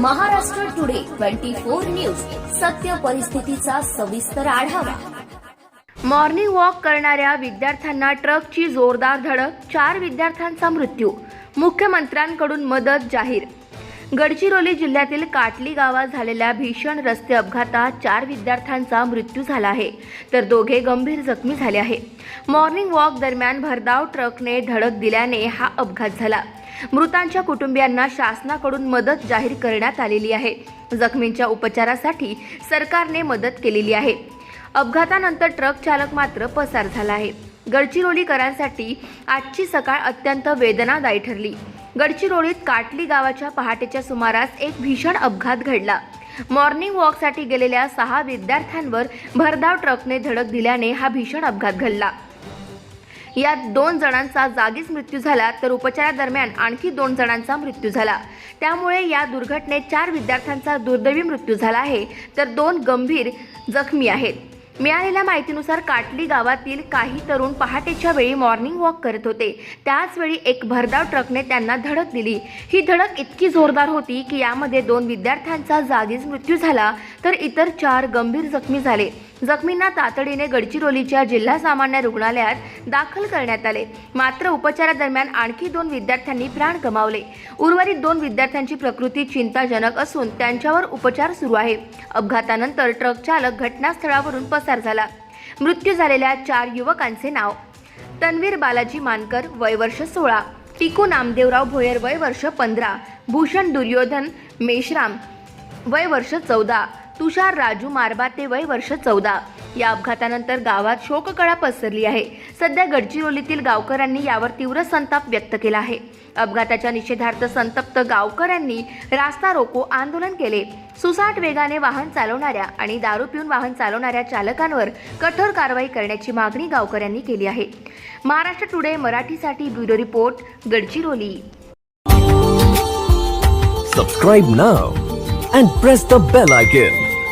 Twenty four news. सत्य परिस्थितीचा सविस्तर आढावा. मॉर्निंग वॉक करणाऱ्या विद्यार्थ्यांना ट्रकची जोरदार धडक चार विद्यार्थ्यांचा मृत्यू मुख्यमंत्र्यांकडून मदत जाहीर. गडचिरोली जिल्ह्यातील काटली गावात झालेल्या भीषण रस्ते अपघातात चार विद्यार्थ्यांचा मृत्यू झाला आहे. तर दोघे गंभीर जखमी झाले आहे. मॉर्निंग वॉक दरम्यान भरधाव ट्रकने धडक दिल्याने हा अपघात झाला. मृतांच्या कुटुंबियांना शासनाकडून मदत जाहीर करण्यात आलेली आहे. जखमींच्या उपचारासाठी सरकारने मदत केलेली आहे. अपघातानंतर ट्रक चालक मात्र पसार झाला आहे. गडचिरोलीकरांसाठी आजची सकाळ अत्यंत वेदनादायी ठरली. गडचिरोलीत काटली गावाच्या पहाटेच्या सुमारास एक भीषण अपघात घडला. मॉर्निंग वॉकसाठी गेलेल्या सहा विद्यार्थ्यांवर भरधाव ट्रकने धडक दिल्याने हा भीषण अपघात घडला. यात दोन जणांचा जागीच मृत्यू झाला तर उपचारादरम्यान आणखी दोन जणांचा मृत्यू झाला. त्यामुळे या दुर्घटनेत चार विद्यार्थ्यांचा दुर्दैवी मृत्यू झाला आहे तर दोन गंभीर जखमी आहेत. मिळालेल्या माहितीनुसार काटली गावातील काही तरुण पहाटेच्या वेळी मॉर्निंग वॉक करत होते. त्याच वेळी एक भरधाव ट्रकने त्यांना धडक दिली. ही धडक इतकी जोरदार होती की यामध्ये दोन विद्यार्थ्यांचा जागीच मृत्यू झाला तर इतर चार गंभीर जखमी झाले. जखमींना तातडीने गडचिरोलीच्या जिल्हा सामान्य रुग्णालयात दाखल करण्यात आले. मात्र उपचारादरम्यान आणखी दोन विद्यार्थ्यांनी प्राण गमावले. उर्वरित दोन विद्यार्थ्यांची प्रकृती चिंताजनक असून त्यांच्यावर उपचार सुरू आहे. अपघातानंतर ट्रक चालक घटनास्थळावरून पसार झाला. मृत्यू झालेल्या चार युवकांचे नाव. तन्वीर बालाजी मानकर वय वर्ष सोळा. टिकू नामदेवराव भोयर वय वर्ष पंधरा. भूषण दुर्योधन मेश्राम वय वर्ष चौदा. तुषार राजू मारबाते वय वर्ष चौदा. या अपघातानंतर गावात शोककळा पसरली आहे. सध्या गडचिरोलीतील गावकऱ्यांनी यावर तीव्र संताप व्यक्त केला आहे. अपघाताच्या निषेधार्थ संतप्त गावकऱ्यांनी रास्ता रोको आंदोलन केले. सुसाट वेगाने वाहन चालवणाऱ्या आणि दारू पिऊन वाहन चालवणाऱ्या चालकांवर कठोर कारवाई करण्याची मागणी गावकऱ्यांनी केली आहे. महाराष्ट्र टुडे मराठीसाठी bureau report Gadchiroli. Subscribe now and press the bell icon